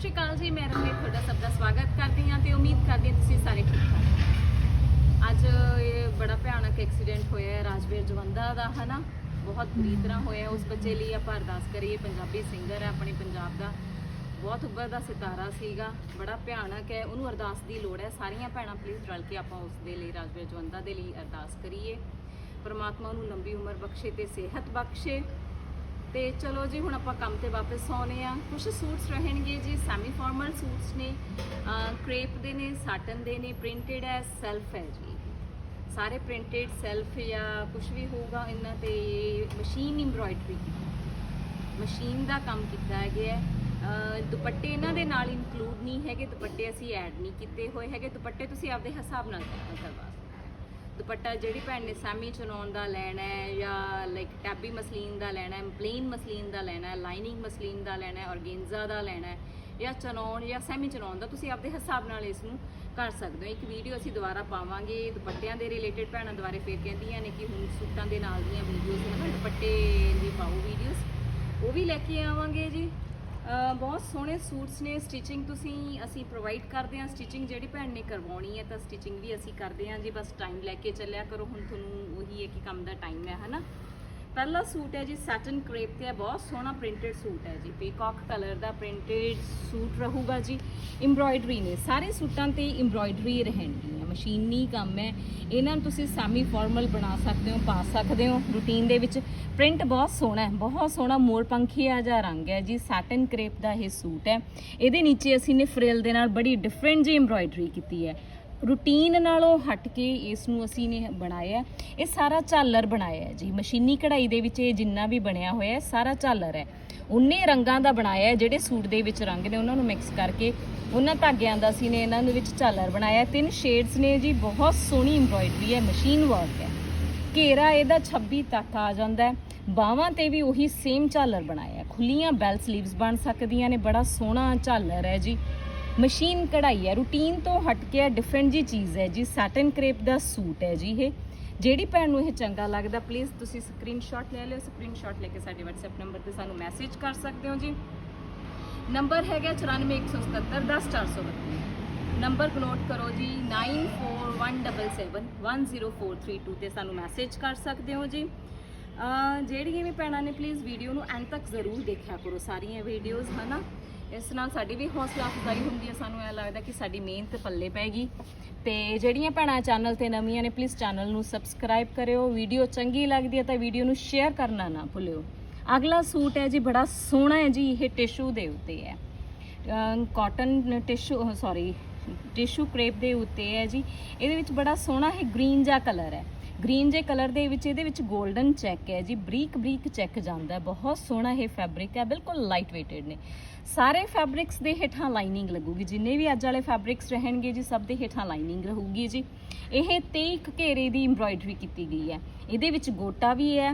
ਸ਼੍ਰੀ ਅਕਾਲ ਜੀ, ਮੈਂ ਰਮਨੀਤ ਤੁਹਾਡਾ ਸਭ ਦਾ ਸਵਾਗਤ ਕਰਦੀ ਹਾਂ ਤੇ ਉਮੀਦ ਕਰਦੀ ਹਾਂ ਤੁਸੀਂ ਸਾਰੇ ਠੀਕ ਠਾਕ ਅੱਜ ਇਹ ਬੜਾ ਭਿਆਨਕ ਐਕਸੀਡੈਂਟ ਹੋਇਆ ਹੈ ਰਾਜਵੀਰ ਜਵੰਦਾ ਦਾ, ਹਨਾ? ਬਹੁਤ ਬੁਰੀ ਤਰ੍ਹਾਂ ਹੋਇਆ ਉਸ ਬੱਚੇ ਲਈ ਆਪਾਂ ਅਰਦਾਸ ਕਰੀਏ, ਪੰਜਾਬੀ ਸਿੰਗਰ ਹੈ, ਆਪਣੇ ਪੰਜਾਬ ਦਾ। ਬਹੁਤ ਉੱਭਰਦਾ ਸਿਤਾਰਾ ਸੀਗਾ, ਬੜਾ ਭਿਆਨਕ ਹੈ। ਉਹਨੂੰ ਅਰਦਾਸ ਦੀ ਲੋੜ ਹੈ। ਸਾਰੀਆਂ ਭੈਣਾਂ ਪਲੀਜ਼ ਰਲ ਕੇ ਆਪਾਂ ਉਸ ਦੇ ਲਈ, ਰਾਜਵੀਰ ਜਵੰਦਾ ਦੇ ਲਈ ਅਰਦਾਸ ਕਰੀਏ। ਪਰਮਾਤਮਾ ਉਹਨੂੰ ਲੰਬੀ ਉਮਰ ਬਖਸ਼ੇ ਤੇ ਸਿਹਤ ਬਖਸ਼ੇ। ਤੇ ਚਲੋ ਜੀ, ਹੁਣ ਆਪਾਂ ਕੰਮ ਤੇ ਵਾਪਸ ਆਉਨੇ ਆ। ਕੁਝ ਸੂਟਸ ਰਹਿਣਗੇ ਜੀ ਸੈਮੀ ਫਾਰਮਲ ਸੂਟਸ ਨੇ ਕ੍ਰੇਪ ਦੇ ਨੇ ਸਾਟਨ ਦੇ ਨੇ ਪ੍ਰਿੰਟਡ ਹੈ ਸੈਲਫ ਹੈ ਜੀ। ਸਾਰੇ ਪ੍ਰਿੰਟਡ ਸੈਲਫ ਜਾਂ ਕੁਝ ਵੀ ਹੋਊਗਾ, ਇਹਨਾਂ ਤੇ ਮਸ਼ੀਨ ਐਮਬ੍ਰਾਇਡਰੀ ਮਸ਼ੀਨ ਦਾ ਕੰਮ ਕੀਤਾ ਗਿਆ ਹੈ ਦੁਪੱਟੇ ਇਹਨਾਂ ਦੇ ਨਾਲ ਇਨਕਲੂਡ ਨਹੀਂ ਹੈਗੇ, ਦੁਪੱਟੇ ਅਸੀਂ ਐਡ ਨਹੀਂ ਕੀਤੇ ਹੋਏ ਹੈਗੇ। ਦੁਪੱਟੇ ਤੁਸੀਂ ਆਪਦੇ ਹਿਸਾਬ ਨਾਲ ਕਰਵਾ ਦੁਪੱਟਾ ਜਿਹੜੀ ਭੈਣ ਨੇ ਸੈਮੀ ਚੁਣਾਉਣ ਦਾ ਲੈਣਾ ਹੈ ਜਾਂ ਲਾਈਕ ਟੈਬੀ ਮਸਲੀਨ ਦਾ ਲੈਣਾ ਹੈ, ਪਲੇਨ ਮਸਲੀਨ ਦਾ ਲੈਣਾ ਹੈ, ਲਾਈਨਿੰਗ ਮਸਲੀਨ ਦਾ ਲੈਣਾ ਹੈ ਔਰਗੇਂਜ਼ਾ ਦਾ ਲੈਣਾ ਹੈ ਜਾਂ ਚੁਣਾਉਣ ਜਾਂ ਸੈਮੀ ਚੁਣਾਉਣ ਦਾ, ਤੁਸੀਂ ਆਪਦੇ ਹਿਸਾਬ ਨਾਲ ਇਸ ਨੂੰ ਕਰ ਸਕਦੇ ਹੋ। ਇੱਕ ਵੀਡੀਓ ਅਸੀਂ ਦੁਬਾਰਾ ਪਾਵਾਂਗੇ, ਦੁਪੱਟਿਆਂ ਦੇ ਰਿਲੇਟਡ ਭੈਣਾਂ ਦੁਆਰੇ ਫੇਰ ਕਹਿੰਦੀਆਂ ਨੇ ਕਿ ਹੁਣ ਸੂਟਾਂ ਦੇ ਨਾਲ ਦੀਆਂ ਵੀਡੀਓਜ਼ ਹਨ, ਦੁਪੱਟੇ ਦੀ ਪਾਓ ਵੀਡੀਓਜ਼ ਉਹ ਵੀ ਲੈ ਕੇ ਆਵਾਂਗੇ ਜੀ। ਬਹੁਤ ਸੋਹਣੇ ਸੂਟਸ ਨੇ ਸਟਿਚਿੰਗ ਤੁਸੀਂ ਅਸੀਂ ਪ੍ਰੋਵਾਈਡ ਕਰਦੇ ਹਾਂ ਸਟਿਚਿੰਗ ਜਿਹੜੀ ਭੈਣ ਨੇ ਕਰਵਾਉਣੀ ਹੈ ਤਾਂ ਸਟਿਚਿੰਗ ਵੀ ਅਸੀਂ ਕਰਦੇ ਹਾਂ, ਜੀ ਬਸ ਟਾਈਮ ਲੈ ਕੇ ਚੱਲਿਆ ਕਰੋ, ਹੁਣ ਤੁਹਾਨੂੰ ਉਹੀ ਹੈ ਕਿ ਕੰਮ ਦਾ ਟਾਈਮ ਹੈ, ਹਨਾ? ਪਹਿਲਾ ਸੂਟ ਹੈ ਜੀ ਸੈਟਨ ਕ੍ਰੇਪ ਤੇ ਹੈ, ਬਹੁਤ ਸੋਹਣਾ ਪ੍ਰਿੰਟਡ ਸੂਟ ਹੈ ਜੀ ਪੀਕਾਕ ਕਲਰ ਦਾ ਪ੍ਰਿੰਟਡ ਸੂਟ ਰਹੂਗਾ ਜੀ ਐਮਬ੍ਰਾਇਡਰੀ ਨੇ, ਸਾਰੇ ਸੂਟਾਂ ਤੇ ਐਮਬ੍ਰਾਇਡਰੀ ਰਹਿਣਗੀ ਮਸ਼ੀਨੀ ਕੰਮ ਹੈ। ਇਹਨਾਂ ਨੂੰ ਤੁਸੀਂ ਸੈਮੀ ਫਾਰਮਲ ਬਣਾ ਸਕਦੇ ਹੋ, ਪਾ ਸਕਦੇ ਹੋ ਰੂਟੀਨ ਦੇ ਵਿੱਚ। ਪ੍ਰਿੰਟ ਬਹੁਤ ਸੋਹਣਾ ਹੈ, ਬਹੁਤ ਸੋਹਣਾ ਮੋਰ ਆ ਜਿਹਾ ਰੰਗ ਹੈ ਜੀ ਸਾਟਨ ਕ੍ਰੇਪ ਦਾ ਇਹ ਸੂਟ ਹੈ। ਇਹਦੇ ਨੀਚੇ ਅਸੀਂ ਨੇ ਫਰਿਲ ਦੇ ਨਾਲ ਬੜੀ ਡਿਫਰੈਂਟ ਜੀ ਐਮਬ੍ਰਾਇਡਰੀ ਕੀਤੀ ਹੈ। ਰੂਟੀਨ ਨਾਲੋਂ ਹਟ ਕੇ ਇਸ ਨੂੰ ਅਸੀਂ ਨੇ ਬਣਾਇਆ ਇਹ ਸਾਰਾ ਝਾਲਰ ਬਣਾਇਆ ਜੀ। ਮਸ਼ੀਨੀ ਕਢਾਈ ਦੇ ਵਿੱਚ ਇਹ ਜਿੰਨਾ ਵੀ ਬਣਿਆ ਹੋਇਆ ਹੈ, ਸਾਰਾ ਝਾਲਰ ਹੈ। ਉਨੇ ਰੰਗਾਂ ਦਾ ਬਣਾਇਆ ਜਿਹੜੇ ਸੂਟ ਦੇ ਵਿੱਚ ਰੰਗ ਨੇ, ਉਹਨਾਂ ਨੂੰ ਮਿਕਸ ਕਰਕੇ ਉਹਨਾਂ ਧਾਗਿਆਂ ਦਾ ਅਸੀਂ ਨੇ ਇਹਨਾਂ ਦੇ ਵਿੱਚ ਝਾਲਰ ਬਣਾਇਆ ਤਿੰਨ ਸ਼ੇਡਸ ਨੇ ਜੀ, ਬਹੁਤ ਸੋਹਣੀ ਐਮਬ੍ਰਾਇਡਰੀ ਹੈ ਮਸ਼ੀਨ ਵਰਕ ਹੈ। ਘੇਰਾ ਇਹਦਾ 26 ਤੱਕ ਆ ਜਾਂਦਾ ਹੈ। ਬਾਹਾਂ ਤੇ ਵੀ ਉਹੀ ਸੇਮ ਝਾਲਰ ਬਣਾਇਆ ਹੈ। ਖੁੱਲੀਆਂ ਬੈਲ ਸਲੀਵਸ ਬਣ ਸਕਦੀਆਂ ਨੇ, ਬੜਾ ਸੋਹਣਾ ਝਾਲਰ ਹੈ ਜੀ। ਮਸ਼ੀਨ ਕਢਾਈ ਹੈ ਰੂਟੀਨ ਤੋਂ ਹਟ ਕੇ ਡਿਫਰੈਂਟ ਜੀ ਚੀਜ਼ ਹੈ ਜੀ ਸੈਟਨ ਕ੍ਰੇਪ ਦਾ ਸੂਟ ਹੈ ਜੀ ਇਹ। ਜਿਹੜੀ ਭੈਣ ਨੂੰ ਇਹ ਚੰਗਾ ਲੱਗਦਾ ਪਲੀਜ਼ ਤੁਸੀਂ ਸਕਰੀਨਸ਼ਾਟ ਲੈ ਲਿਓ ਸਕਰੀਨਸ਼ਾਟ ਲੈ ਕੇ ਸਾਡੇ WhatsApp ਨੰਬਰ ਤੇ ਸਾਨੂੰ ਮੈਸੇਜ ਕਰ ਸਕਦੇ ਹੋ ਜੀ। ਨੰਬਰ ਹੈਗਾ 9417710432 ਨੰਬਰ ਨੋਟ ਕਰੋ ਜੀ 9417710432 ਤੇ ਸਾਨੂੰ ਮੈਸੇਜ ਕਰ ਸਕਦੇ ਹੋ ਜੀ। ਜਿਹੜੀਆਂ ਵੀ ਭੈਣਾਂ ਨੇ ਪਲੀਜ਼ ਵੀਡੀਓ ਨੂੰ ਐਂਡ ਤੱਕ ਜ਼ਰੂਰ ਦੇਖਿਆ ਕਰੋ ਸਾਰੀਆਂ ਵੀਡੀਓਜ਼ ਹਨਾ? ਇਸ ਨਾਲ ਸਾਡੀ ਵੀ ਹੌਸਲਾ ਅਫਜ਼ਾਈ ਹੁੰਦੀ ਹੈ। ਸਾਨੂੰ ਇਹ ਲੱਗਦਾ ਕਿ ਸਾਡੀ ਮਿਹਨਤ ਪੱਲੇ ਪੈਗੀ। ਤੇ ਜਿਹੜੀਆਂ ਭੈਣਾਂ ਚੈਨਲ ਤੇ ਨਵੀਆਂ ਨੇ ਪਲੀਜ਼ ਚੈਨਲ ਨੂੰ ਸਬਸਕ੍ਰਾਈਬ ਕਰਿਓ। ਵੀਡੀਓ ਚੰਗੀ ਲੱਗਦੀ ਹੈ ਤਾਂ ਵੀਡੀਓ ਨੂੰ ਸ਼ੇਅਰ ਕਰਨਾ ਨਾ ਭੁੱਲਿਓ। ਅਗਲਾ ਸੂਟ ਹੈ ਜੀ, ਬੜਾ ਸੋਹਣਾ ਹੈ ਜੀ, ਇਹ ਟਿਸ਼ੂ ਦੇ ਉੱਤੇ ਹੈ। Cotton tissue sorry tissue crepe ਦੇ ਉੱਤੇ ਹੈ ਜੀ। ਇਹਦੇ ਵਿੱਚ ਬੜਾ ਸੋਹਣਾ ਹੈ ਗ੍ਰੀਨ ਜਿਹਾ ਕਲਰ ਹੈ। ਗ੍ਰੀਨ ਜੇ ਕਲਰ ਦੇ ਵਿੱਚ, ਇਹਦੇ ਵਿੱਚ 골ਡਨ ਚੈੱਕ ਹੈ ਜੀ, ਬਰੀਕ ਬਰੀਕ ਚੈੱਕ ਜਾਂਦਾ ਹੈ, ਬਹੁਤ ਸੋਹਣਾ ਇਹ ਫੈਬਰਿਕ ਹੈ, ਬਿਲਕੁਲ ਲਾਈਟ weighted ਨੇ। ਸਾਰੇ ਫੈਬਰਿਕਸ ਦੇ ਹੇਠਾਂ ਲਾਈਨਿੰਗ ਲੱਗੂਗੀ, ਜਿੰਨੇ ਵੀ ਅੱਜ ਵਾਲੇ ਫੈਬਰਿਕਸ ਰਹਿਣਗੇ ਜੀ, ਸਭ ਦੇ ਹੇਠਾਂ ਲਾਈਨਿੰਗ ਰਹੂਗੀ ਜੀ। ਇਹ 23 ਘੇਰੇ ਦੀ ਐਮਬ੍ਰਾਇਡਰੀ ਕੀਤੀ ਗਈ ਹੈ। ਇਹਦੇ ਵਿੱਚ ਗੋਟਾ ਵੀ ਹੈ,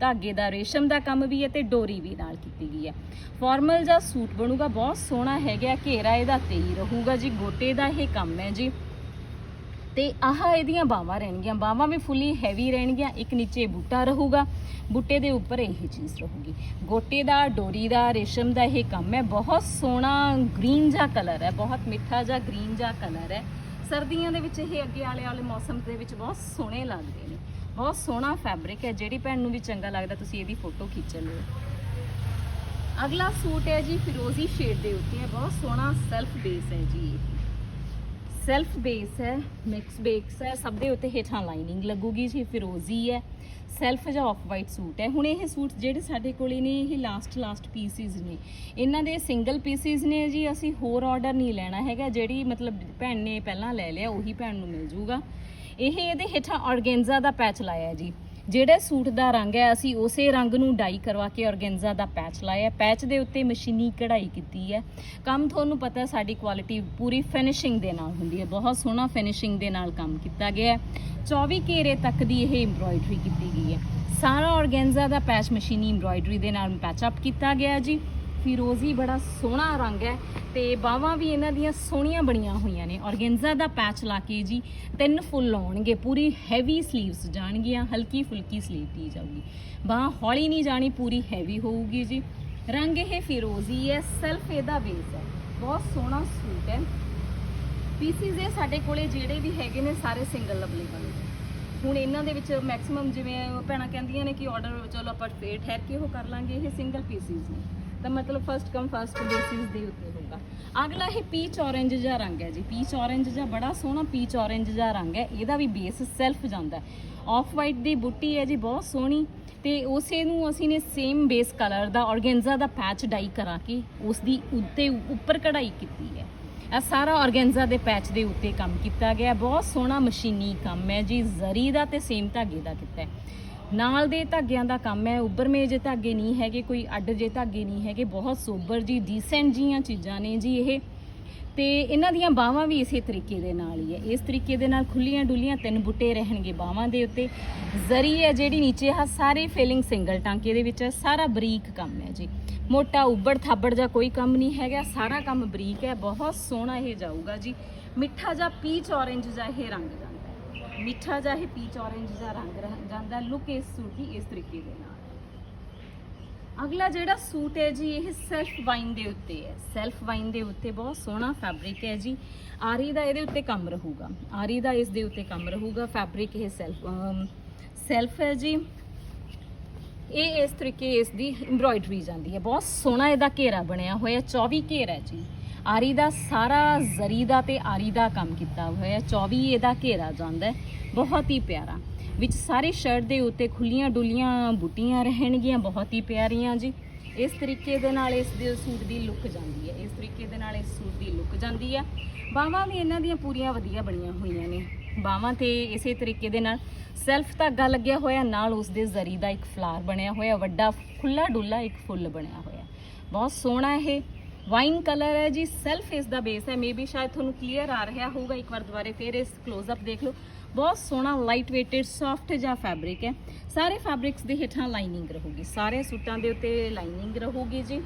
ਧਾਗੇ ਦਾ, ਰੇਸ਼ਮ ਦਾ ਕੰਮ ਵੀ ਹੈ ਤੇ ਡੋਰੀ ਵੀ ਨਾਲ ਕੀਤੀ ਗਈ ਹੈ। ਫਾਰਮਲ ਜਿਹਾ ਸੂਟ ਬਣੂਗਾ, ਬਹੁਤ ਸੋਹਣਾ ਹੈਗਾ, ਘੇਰਾ ਇਹਦਾ 23 ਰਹੂਗਾ ਜੀ, ਗੋਟੇ ਦਾ ਇਹ ਕੰਮ ਹੈ ਜੀ। ਤੇ ਆਹ ਇਹਦੀਆਂ ਬਾਹਾਂ ਰਹਿਣਗੀਆਂ। ਬਾਹਾਂ ਵੀ ਫੁੱਲੀ ਹੈਵੀ ਰਹਿਣਗੀਆਂ, ਇੱਕ ਨੀਚੇ ਬੂਟਾ ਰਹੂਗਾ। ਬੂਟੇ ਦੇ ਉੱਪਰ ਇਹ ਚੀਜ਼ ਰਹੂਗੀ। ਗੋਟੇ ਦਾ, ਡੋਰੀ ਦਾ, ਰੇਸ਼ਮ ਦਾ ਇਹ ਕੰਮ ਹੈ। ਬਹੁਤ ਸੋਹਣਾ ਗ੍ਰੀਨ ਜਿਹਾ ਕਲਰ ਹੈ, ਬਹੁਤ ਮਿੱਠਾ ਜਿਹਾ ਗ੍ਰੀਨ ਜਿਹਾ ਕਲਰ ਹੈ। ਸਰਦੀਆਂ ਦੇ ਵਿੱਚ ਇਹ ਅੱਗੇ ਆਲੇ ਵਾਲੇ ਮੌਸਮ ਦੇ ਵਿੱਚ ਬਹੁਤ ਸੋਹਣੇ ਲੱਗਦੇ ਨੇ। ਬਹੁਤ ਸੋਹਣਾ ਫੈਬਰਿਕ ਹੈ। ਜਿਹੜੀ ਭੈਣ ਨੂੰ ਵੀ ਚੰਗਾ ਲੱਗਦਾ, ਤੁਸੀਂ ਇਹਦੀ ਫੋਟੋ ਖਿੱਚ ਲਿਓ। ਅਗਲਾ ਸੂਟ ਹੈ ਜੀ ਫਿਰੋਜ਼ੀ ਸ਼ੇਡ ਦੇ ਉੱਤੇ ਹੈ। ਬਹੁਤ ਸੋਹਣਾ ਸੈਲਫ ਬੇਸ ਹੈ ਜੀ ਇਹ। ਸੈਲਫ ਬੇਸ ਹੈ ਮਿਕਸ ਬੇਸ ਹੈ, ਸਭ ਦੇ ਉੱਤੇ ਹੇਠਾਂ ਲਾਈਨਿੰਗ ਲੱਗੂਗੀ ਜੀ ਫਿਰੋਜ਼ੀ ਹੈ ਸੈਲਫ ਜਾਂ ਆਫ ਵਾਈਟ ਸੂਟ ਹੈ। ਹੁਣ ਇਹ ਸੂਟ ਜਿਹੜੇ ਸਾਡੇ ਕੋਲੇ ਨੇ, ਇਹ ਲਾਸਟ ਲਾਸਟ ਪੀਸਿਸ ਨੇ। ਇਹਨਾਂ ਦੇ ਸਿੰਗਲ ਪੀਸਿਸ ਨੇ ਜੀ, ਅਸੀਂ ਹੋਰ ਆਰਡਰ ਨਹੀਂ ਲੈਣਾ ਹੈਗਾ। ਜਿਹੜੀ ਮਤਲਬ ਭੈਣ ਨੇ ਪਹਿਲਾਂ ਲੈ ਲਿਆ, ਉਹੀ ਭੈਣ ਨੂੰ ਮਿਲ ਜੂਗਾ। ਇਹ ਇਹਦੇ ਹੇਠਾਂ ਆਰਗੈਂਜ਼ਾ ਦਾ ਪੈਚ ਲਾਇਆ ਜੀ। ਜਿਹੜੇ ਸੂਟ ਦਾ ਰੰਗ ਹੈ, ਅਸੀਂ ਉਸੇ ਰੰਗ ਨੂੰ ਡਾਈ ਕਰਵਾ ਕੇ ਔਰਗੈਂਜਾ ਦਾ ਪੈਚ ਲਾਇਆ ਪੈਚ ਦੇ ਉੱਤੇ ਮਸ਼ੀਨੀ ਕਢਾਈ ਕੀਤੀ ਹੈ। ਕੰਮ ਤੁਹਾਨੂੰ ਪਤਾ ਸਾਡੀ ਕੁਆਲਿਟੀ ਪੂਰੀ ਫਿਨਿਸ਼ਿੰਗ ਦੇ ਨਾਲ ਹੁੰਦੀ ਹੈ। ਬਹੁਤ ਸੋਹਣਾ ਫਿਨਿਸ਼ਿੰਗ ਦੇ ਨਾਲ ਕੰਮ ਕੀਤਾ ਗਿਆ ਹੈ। 24 ਘੇਰੇ ਤੱਕ ਦੀ ਇਹ ਐਮਬ੍ਰਾਇਡਰੀ ਕੀਤੀ ਗਈ ਹੈ। ਸਾਰਾ ਔਰਗੈਂਜਾ ਦਾ ਪੈਚ ਮਸ਼ੀਨੀ ਐਮਬ੍ਰਾਇਡਰੀ ਦੇ ਨਾਲ ਪੈਚ ਅਪ ਕੀਤਾ ਗਿਆ ਜੀ। ਫਿਰੋਜ਼ੀ ਬੜਾ ਸੋਹਣਾ ਰੰਗ ਹੈ ਤੇ ਬਾਹਾਂ ਵੀ ਇਹਨਾਂ ਦੀਆਂ ਸੋਹਣੀਆਂ ਬਣੀਆਂ ਹੋਈਆਂ ਨੇ। ਔਰਗੈਂਜ਼ਾ ਦਾ ਪੈਚ ਲਾ ਕੇ ਜੀ ਤਿੰਨ ਫੁੱਲ ਆਉਣਗੇ, ਪੂਰੀ ਹੈਵੀ ਸਲੀਵਸ ਜਾਣਗੀਆਂ, ਹਲਕੀ ਫੁਲਕੀ ਸਲੀਵ ਦੀ ਜਾਊਗੀ। ਬਾਹ ਹੌਲੀ ਨਹੀਂ ਜਾਣੀ, ਪੂਰੀ ਹੈਵੀ ਹੋਊਗੀ ਜੀ। ਰੰਗ ਇਹ ਫਿਰੋਜ਼ੀ ਹੈ ਸੈਲਫ ਇਹਦਾ ਬੇਸ ਹੈ। ਬਹੁਤ ਸੋਹਣਾ ਸੂਟ ਹੈ। ਪੀਸਿਸ ਇਹ ਸਾਡੇ ਕੋਲੇ ਜਿਹੜੇ ਵੀ ਹੈਗੇ ਨੇ, ਸਾਰੇ ਸਿੰਗਲ ਅਵੇਲੇਬਲ ਨੇ। ਹੁਣ ਇਹਨਾਂ ਦੇ ਵਿੱਚ ਮੈਕਸਿਮਮ ਜਿਵੇਂ ਭੈਣਾਂ ਕਹਿੰਦੀਆਂ ਨੇ ਕਿ ਆਰਡਰ ਚਲੋ ਆਪਾਂ ਫੇਰ ਠਹਿਰ ਕੇ ਉਹ ਕਰ ਲਾਂਗੇ, ਇਹ ਸਿੰਗਲ ਪੀਸਿਸ ਨੇ। ਤਾਂ ਮਤਲਬ ਫਸਟ ਕਮ ਫਸਟ ਬੇਸਿਸ ਦੇ ਉੱਤੇ ਹੋਊਗਾ। ਅਗਲਾ ਇਹ ਪੀਚ ਔਰੇਂਜ ਜਿਹਾ ਰੰਗ ਹੈ ਜੀ। ਪੀਚ ਔਰੇਂਜ ਜਿਹਾ ਬੜਾ ਸੋਹਣਾ ਪੀਚ ਔਰੇਂਜ ਜਿਹਾ ਰੰਗ ਹੈ। ਇਹਦਾ ਵੀ ਬੇਸ ਸੈਲਫ ਜਾਂਦਾ ਆਫ ਵਾਈਟ ਦੀ ਬੁੱਟੀ ਹੈ ਜੀ, ਬਹੁਤ ਸੋਹਣੀ। ਤੇ ਉਸੇ ਨੂੰ ਅਸੀਂ ਨੇ ਸੇਮ ਬੇਸ ਕਲਰ ਦਾ ਔਰਗੈਂਜ਼ਾ ਦਾ ਪੈਚ ਡਾਈ ਕਰਾ ਕੇ ਉਸ ਦੀ ਉੱਤੇ ਉੱਪਰ ਕਢਾਈ ਕੀਤੀ ਹੈ। ਇਹ ਸਾਰਾ ਔਰਗੈਂਜ਼ਾ ਦੇ ਪੈਚ ਦੇ ਉੱਤੇ ਕੰਮ ਕੀਤਾ ਗਿਆ ਬਹੁਤ ਸੋਹਣਾ ਮਸ਼ੀਨੀ ਕੰਮ ਹੈ ਜੀ। ਜ਼ਰੀ ਦਾ ਤੇ ਸੇਮ ਧਾਗੇ ਦਾ ਕੀਤਾ ਹੈ। ਨਾਲ ਦੇ ਧਾਗਿਆਂ ਦਾ ਕੰਮ ਹੈ ਉੱਭਰਮੇ ਜੇ ਧਾਗੇ ਨਹੀਂ ਹੈਗੇ, ਕੋਈ ਅੱਡ ਜੇ ਧਾਗੇ ਨਹੀਂ ਹੈਗੇ, ਬਹੁਤ ਸੋਬਰ ਜੀ ਡੀਸੈਂਟ ਜੀਆਂ ਚੀਜ਼ਾਂ ਨੇ ਜੀ ਇਹ। ਤੇ ਇਹਨਾਂ ਦੀਆਂ ਬਾਹਾਂ ਵੀ ਇਸੇ ਤਰੀਕੇ ਦੇ ਨਾਲ ਹੀ ਹੈ। ਇਸ ਤਰੀਕੇ ਦੇ ਨਾਲ ਖੁੱਲੀਆਂ ਡੁੱਲੀਆਂ ਤਿੰਨ ਬੁੱਟੇ ਰਹਿਣਗੇ ਬਾਹਾਂ ਦੇ ਉੱਤੇ। ਜ਼ਰੀ ਹੈ ਜਿਹੜੀ ਨੀਚੇ ਆ, ਸਾਰੇ ਫੀਲਿੰਗ ਸਿੰਗਲ ਟਾਂਕੇ ਦੇ ਵਿੱਚ ਹੈ, ਸਾਰਾ ਬਰੀਕ ਕੰਮ ਹੈ ਜੀ। ਮੋਟਾ ਉੱਬੜ ਥਾਬੜ ਜਾਂ ਕੋਈ ਕੰਮ ਨਹੀਂ ਹੈਗਾ, ਸਾਰਾ ਕੰਮ ਬਰੀਕ ਹੈ, ਬਹੁਤ ਸੋਹਣਾ ਇਹ ਜਾਊਗਾ ਜੀ। ਮਿੱਠਾ ਜਾਂ ਪੀਚ ਔਰੇਂਜ ਜਾਂ ਇਹ ਰੰਗ ਜਾਂਦਾ ਮਿੱਠਾ ਜਿਹਾ ਇਹ ਪੀਚ ਔਰੇਂਜ ਜਿਹਾ ਰੰਗ ਰਹਿ- ਜਾਂਦਾ ਲੁੱਕ ਇਸ ਸੂਟ ਦੀ ਇਸ ਤਰੀਕੇ ਦੇ ਨਾਲ। ਅਗਲਾ ਜਿਹੜਾ ਸੂਟ ਹੈ ਜੀ, ਇਹ ਸੈਲਫ ਵਾਈਨ ਦੇ ਉੱਤੇ ਹੈ। ਸੈਲਫ ਵਾਈਨ ਦੇ ਉੱਤੇ ਬਹੁਤ ਸੋਹਣਾ ਫੈਬਰਿਕ ਹੈ ਜੀ। ਆਰੀ ਦਾ ਇਹਦੇ ਉੱਤੇ ਕੰਮ ਰਹੂਗਾ। ਆਰੀ ਦਾ ਇਸ ਦੇ ਉੱਤੇ ਕੰਮ ਰਹੂਗਾ ਫੈਬਰਿਕ ਇਹ ਸੈਲਫ ਸੈਲਫ ਹੈ ਜੀ। ਇਹ ਇਸ ਤਰੀਕੇ ਇਸ ਦੀ ਐਮਬ੍ਰੋਇਡਰੀ ਜਾਂਦੀ ਹੈ। ਬਹੁਤ ਸੋਹਣਾ ਇਹਦਾ ਘੇਰਾ ਬਣਿਆ ਹੋਇਆ 24 ਘੇਰਾ ਹੈ ਜੀ। ਆਰੀ ਦਾ ਸਾਰਾ ਜ਼ਰੀ ਦਾ ਤੇ ਆਰੀ ਦਾ ਕੰਮ ਕੀਤਾ ਹੋਇਆ ਹੈ 24 ਇਹਦਾ ਘੇਰਾ ਜਾਂਦਾ ਬਹੁਤ ਹੀ ਪਿਆਰਾ। ਵਿੱਚ ਸਾਰੇ ਸ਼ਰਟ ਦੇ ਉੱਤੇ ਖੁੱਲੀਆਂ ਡੁੱਲੀਆਂ ਬੁੱਟੀਆਂ ਰਹਿਣਗੀਆਂ, ਬਹੁਤ ਹੀ ਪਿਆਰੀਆਂ ਜੀ। ਇਸ ਤਰੀਕੇ ਦੇ ਨਾਲ ਇਸ ਦੇ ਸੂਟ ਦੀ ਲੁੱਕ ਜਾਂਦੀ ਹੈ, ਇਸ ਤਰੀਕੇ ਦੇ ਨਾਲ ਇਸ ਸੂਟ ਦੀ ਲੁੱਕ ਜਾਂਦੀ ਹੈ। ਬਾਹਾਂ ਵੀ ਇਹਨਾਂ ਦੀਆਂ ਪੂਰੀਆਂ ਵਧੀਆ ਬਣੀਆਂ ਹੋਈਆਂ ਨੇ। ਬਾਹਾਂ ਤੇ ਇਸੇ ਤਰੀਕੇ ਦੇ ਨਾਲ ਸੈਲਫ ਧਾਗਾ ਲੱਗਿਆ ਹੋਇਆ, ਨਾਲ ਉਸ ਦੇ ਜ਼ਰੀ ਦਾ ਇੱਕ ਫਲਾਰ ਬਣਿਆ ਹੋਇਆ, ਵੱਡਾ ਖੁੱਲਾ ਡੁੱਲਾ ਇੱਕ ਫੁੱਲ ਬਣਿਆ ਹੋਇਆ। ਬਹੁਤ ਸੋਹਣਾ ਇਹ। ਵਾਈਨ ਕਲਰ ਹੈ ਜੀ ਸੈਲਫ ਇਸ ਦਾ ਬੇਸ ਹੈ। ਮੇਬੀ ਸ਼ਾਇਦ ਤੁਹਾਨੂੰ ਕਲੀਅਰ ਆ ਰਿਹਾ ਹੋਊਗਾ। ਇੱਕ ਵਾਰ ਦੁਬਾਰੇ ਫੇਰ ਇਸ ক্লোਜ਼ ਅਪ ਦੇਖ ਲਓ। ਬਹੁਤ ਸੋਹਣਾ ਲਾਈਟ weighted ਸੌਫਟ ਜਿਹਾ ਫੈਬਰਿਕ ਹੈ। ਸਾਰੇ ਫੈਬਰਿਕਸ ਦੇ ਹੇਠਾਂ ਲਾਈਨਿੰਗ ਰਹੂਗੀ। ਸਾਰੇ ਸੂਟਾਂ ਦੇ ਉੱਤੇ ਲਾਈਨਿੰਗ ਰਹੂਗੀ ਜੀ।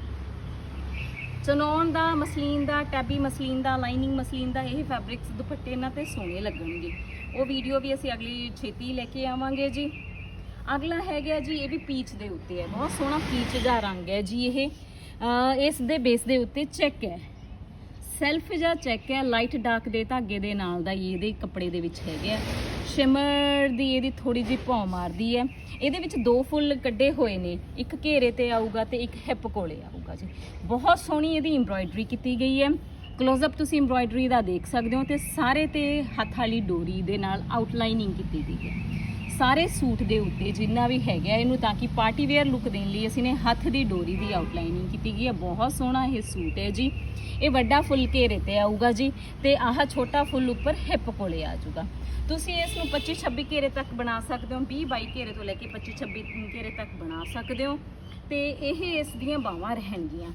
ਚਨੌਨ ਦਾ ਮਸਲੀਨ ਦਾ ਟੈਬੀ ਮਸਲੀਨ ਦਾ ਲਾਈਨਿੰਗ ਮਸਲੀਨ ਦਾ, ਇਹ ਫੈਬਰਿਕਸ ਦੁਪੱਟੇ ਇਹਨਾਂ ਤੇ ਸੋਹਣੇ ਲੱਗਣਗੇ। ਉਹ ਵੀਡੀਓ ਵੀ ਅਸੀਂ ਅਗਲੀ ਛੇਤੀ ਲੈ ਕੇ ਆਵਾਂਗੇ ਜੀ। ਅਗਲਾ ਹੈਗਾ ਜੀ, ਇਹ ਵੀ ਪੀਚ ਦੇ ਉੱਤੇ ਹੈ। ਬਹੁਤ ਸੋਹਣਾ ਪੀਚ ਦਾ ਰੰਗ ਹੈ ਜੀ ਇਹ। ਇਸ ਦੇ ਬੇਸ ਦੇ ਉੱਤੇ ਚੈੱਕ ਹੈ। ਸੈਲਫ ਜਾਂ ਚੈੱਕ ਹੈ ਲਾਈਟ ਡਾਰਕ ਦੇ ਧਾਗੇ ਦੇ ਨਾਲ ਦਾ ਹੀ ਇਹਦੇ ਕੱਪੜੇ ਦੇ ਵਿੱਚ ਹੈਗੇ ਆ। ਸ਼ਿਮਰ ਦੀ ਇਹਦੀ ਥੋੜੀ ਜਿਹੀ ਭੌਂ ਮਾਰਦੀ ਹੈ। ਇਹਦੇ ਵਿੱਚ ਦੋ ਫੁੱਲ ਕੱਢੇ ਹੋਏ ਨੇ, ਇੱਕ ਘੇਰੇ ਤੇ ਆਊਗਾ ਤੇ ਇੱਕ ਹਿੱਪ ਕੋਲੇ ਆਊਗਾ ਜੀ। ਬਹੁਤ ਸੋਹਣੀ ਇਹਦੀ ਐਮਬ੍ਰੋਇਡਰੀ ਕੀਤੀ ਗਈ ਹੈ। ক্লোਜ਼ ਅਪ ਤੁਸੀਂ ਐਮਬ੍ਰੋਇਡਰੀ ਦਾ ਦੇਖ ਸਕਦੇ ਹੋ ਤੇ ਸਾਰੇ ਤੇ ਹੱਥ ਵਾਲੀ ਡੋਰੀ ਦੇ ਨਾਲ ਆਊਟਲਾਈਨਿੰਗ ਕੀਤੀ ਗਈ ਹੈ। ਸਾਰੇ ਸੂਟ ਦੇ ਉੱਤੇ ਜਿੰਨਾ ਵੀ ਹੈਗਾ ਇਹਨੂੰ ਤਾਂ ਕਿ ਪਾਰਟੀ ਵੇਅਰ ਲੁੱਕ ਦੇਣ ਲਈ ਅਸੀਂ ਨੇ ਹੱਥ ਦੀ ਡੋਰੀ ਦੀ ਆਊਟਲਾਈਨਿੰਗ ਕੀਤੀ ਗਈ ਹੈ। ਬਹੁਤ ਸੋਹਣਾ ਇਹ ਸੂਟ ਹੈ ਜੀ। ਇਹ ਵੱਡਾ ਫੁੱਲ ਘੇਰੇ ਤੇ ਆਊਗਾ ਜੀ ਤੇ ਆਹ ਛੋਟਾ ਫੁੱਲ ਉੱਪਰ ਹਿੱਪ ਕੋਲੇ ਆ ਜਾਊਗਾ। ਤੁਸੀਂ ਇਸ ਨੂੰ 25 26 ਘੇਰੇ ਤੱਕ ਬਣਾ ਸਕਦੇ ਹੋ 20 22 ਘੇਰੇ ਤੋਂ ਲੈ ਕੇ 25 26 ਘੇਰੇ ਤੱਕ ਬਣਾ ਸਕਦੇ ਹੋ ਤੇ ਇਹ ਇਸ ਦੀਆਂ ਬਾਹਾਂ ਰਹਿਣਗੀਆਂ।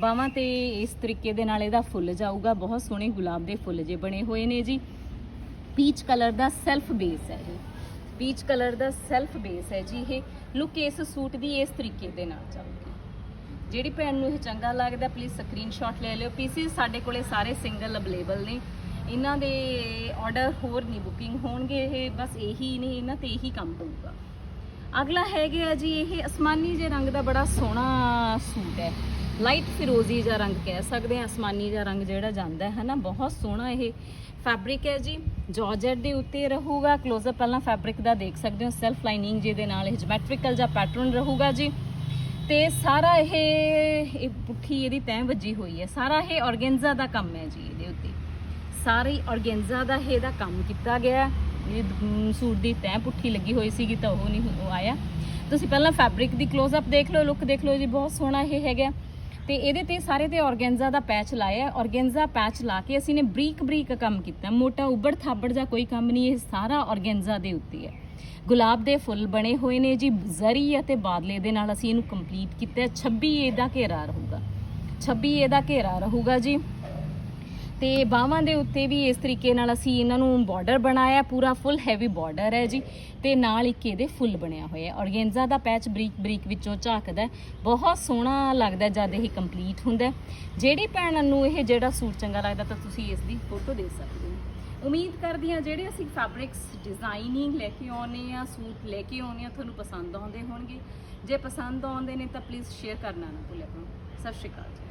ਬਾਹਾਂ ਤੇ ਇਸ ਤਰੀਕੇ ਦੇ ਨਾਲ ਇਹਦਾ ਫੁੱਲ ਜਾਊਗਾ। ਬਹੁਤ ਸੋਹਣੇ ਗੁਲਾਬ ਦੇ ਫੁੱਲ ਜੇ ਬਣੇ ਹੋਏ ਨੇ ਜੀ। ਪੀਚ ਕਲਰ ਦਾ ਸੈਲਫ ਬੇਸ ਹੈ ਇਹ। ਪੀਚ ਕਲਰ ਦਾ ਸੈਲਫ ਬੇਸ ਹੈ ਜੀ ਇਹ। ਲੁੱਕ ਇਸ ਸੂਟ ਦੀ ਇਸ ਤਰੀਕੇ ਦੇ ਨਾਲ ਜਾਊਗੀ। ਜਿਹੜੀ ਭੈਣ ਨੂੰ ਇਹ ਚੰਗਾ ਲੱਗਦਾ ਪਲੀਜ਼ ਸਕਰੀਨਸ਼ਾਟ ਲੈ ਲਿਓ। ਪੀਸਿਸ ਸਾਡੇ ਕੋਲੇ ਸਾਰੇ ਸਿੰਗਲ ਅਵੇਲੇਬਲ ਨੇ। ਇਹਨਾਂ ਦੇ ਆਰਡਰ ਹੋਰ ਨਹੀਂ ਬੁਕਿੰਗ ਹੋਣਗੇ ਇਹ। ਬਸ ਇਹੀ ਨੇ, ਇਹਨਾਂ ਤੇ ਇਹੀ ਕੰਮ ਹੋਊਗਾ। ਅਗਲਾ ਹੈਗਾ ਜੀ ਇਹ ਅਸਮਾਨੀ ਜੇ ਰੰਗ ਦਾ ਬੜਾ ਸੋਹਣਾ ਸੂਟ ਹੈ। ਲਾਈਟ ਫਿਰੋਜ਼ੀ ਜਿਹਾ ਰੰਗ ਕਹਿ ਸਕਦੇ ਆ ਅਸਮਾਨੀ ਜਿਹਾ ਰੰਗ ਜਿਹੜਾ ਜਾਂਦਾ ਹੈ ਨਾ ਬਹੁਤ ਸੋਹਣਾ ਇਹ ਫੈਬਰਿਕ ਹੈ ਜੀ। ਜਾਰਜਟ ਦੇ ਉੱਤੇ ਰਹੂਗਾ ক্লোਜ਼ ਪਹਿਲਾਂ ਫੈਬਰਿਕ ਦਾ ਦੇਖ ਸਕਦੇ ਹੋ ਸੈਲਫ ਲਾਈਨਿੰਗ ਜਿਹਦੇ ਨਾਲ ਇਹ ਜਿਓਮੈਟ੍ਰਿਕਲ ਜਾਂ ਪੈਟਰਨ ਰਹੂਗਾ ਜੀ। ਤੇ ਸਾਰਾ ਇਹ ਇਹ ਪੁੱਠੀ ਇਹਦੀ ਤੈਂ ਵੱਜੀ ਹੋਈ ਹੈ। ਸਾਰਾ ਇਹ ਔਰਗੈਂਜ਼ਾ ਦਾ ਕੰਮ ਹੈ ਜੀ ਇਹਦੇ ਉੱਤੇ। ਸਾਰੀ ਔਰਗੈਂਜ਼ਾ ਦਾ ਇਹਦਾ ਕੰਮ ਕੀਤਾ ਗਿਆ। ਇਹ ਸੂਟ ਦੀ ਤੈਂ ਪੁੱਠੀ ਲੱਗੀ ਹੋਈ ਸੀਗੀ ਤਾਂ ਉਹ ਨਹੀਂ, ਉਹ ਆਇਆ। ਤੁਸੀਂ ਪਹਿਲਾਂ ਫੈਬਰਿਕ ਦੀ ক্লোਜ਼ ਦੇਖ ਲਓ ਲੁੱਕ ਦੇਖ ਲਓ ਜੀ, ਬਹੁਤ ਸੋਹਣਾ ਇਹ ਹੈਗਾ। ਤੇ ਇਹਦੇ ਤੇ ਸਾਰੇ ਤੇ ਔਰਗੈਂਜ਼ਾ ਦਾ ਪੈਚ ਲਾਇਆ ਔਰਗੈਂਜ਼ਾ ਪੈਚ ਲਾ ਕੇ ਅਸੀਂ ਨੇ ਬਰੀਕ ਬਰੀਕ ਕੰਮ ਕੀਤਾ। ਮੋਟਾ ਉੱਬੜ ਥਾਬੜ ਜਾਂ ਕੋਈ ਕੰਮ ਨਹੀਂ, ਇਹ ਸਾਰਾ ਔਰਗੈਂਜ਼ਾ ਦੇ ਉੱਤੇ ਹੈ। ਗੁਲਾਬ ਦੇ ਫੁੱਲ ਬਣੇ ਹੋਏ ਨੇ ਜੀ, ਜ਼ਰੀ ਅਤੇ ਬਾਦਲੇ ਦੇ ਨਾਲ ਅਸੀਂ ਇਹਨੂੰ ਕੰਪਲੀਟ ਕੀਤਾ ਹੈ। 26 ਇਹਦਾ ਘੇਰਾ ਰਹੂਗਾ। 26 ਇਹਦਾ ਘੇਰਾ ਰਹੂਗਾ ਜੀ। ਤੇ ਬਾਹਾਂ ਦੇ ਉੱਤੇ ਵੀ ਇਸ ਤਰੀਕੇ ਨਾਲ ਅਸੀਂ ਇਹਨਾਂ ਨੂੰ ਬਾਰਡਰ ਬਣਾਇਆ, ਪੂਰਾ ਫੁੱਲ ਹੈਵੀ ਬਾਰਡਰ ਹੈ ਜੀ ਤੇ ਨਾਲ ਇੱਕ ਇਹਦੇ ਫੁੱਲ ਬਣਿਆ ਹੋਇਆ ਔਰਗੈਂਜ਼ਾ ਦਾ ਪੈਚ ਬਰੀਕ ਬਰੀਕ ਵਿੱਚੋਂ ਝਾਕਦਾ ਬਹੁਤ ਸੋਹਣਾ ਲੱਗਦਾ ਜਦ ਇਹ ਕੰਪਲੀਟ ਹੁੰਦਾ ਹੈ। ਜਿਹੜੀ ਭੈਣ ਨੂੰ ਇਹ ਜਿਹੜਾ ਸੂਟ ਚੰਗਾ ਲੱਗਦਾ ਤਾਂ ਤੁਸੀਂ ਇਸ ਦੀ ਫੋਟੋ ਦੇ ਸਕਦੇ ਹੋ। ਉਮੀਦ ਕਰਦੀ ਹਾਂ ਜਿਹੜੇ ਅਸੀਂ ਫੈਬਰਿਕਸ ਡਿਜ਼ਾਈਨਿੰਗ ਲੈ ਕੇ ਆਉਨੇ ਆ ਸੂਟ ਲੈ ਕੇ ਆਉਨੇ ਆ ਤੁਹਾਨੂੰ ਪਸੰਦ ਆਉਂਦੇ ਹੋਣਗੇ। ਜੇ ਪਸੰਦ ਆਉਂਦੇ ਨੇ ਤਾਂ ਪਲੀਜ਼ ਸ਼ੇਅਰ ਕਰਨਾ ਨਾ ਭੁੱਲਿਆ ਕਰੋ। ਸਤਿ ਸ਼੍ਰੀ ਅਕਾਲ ਜੀ।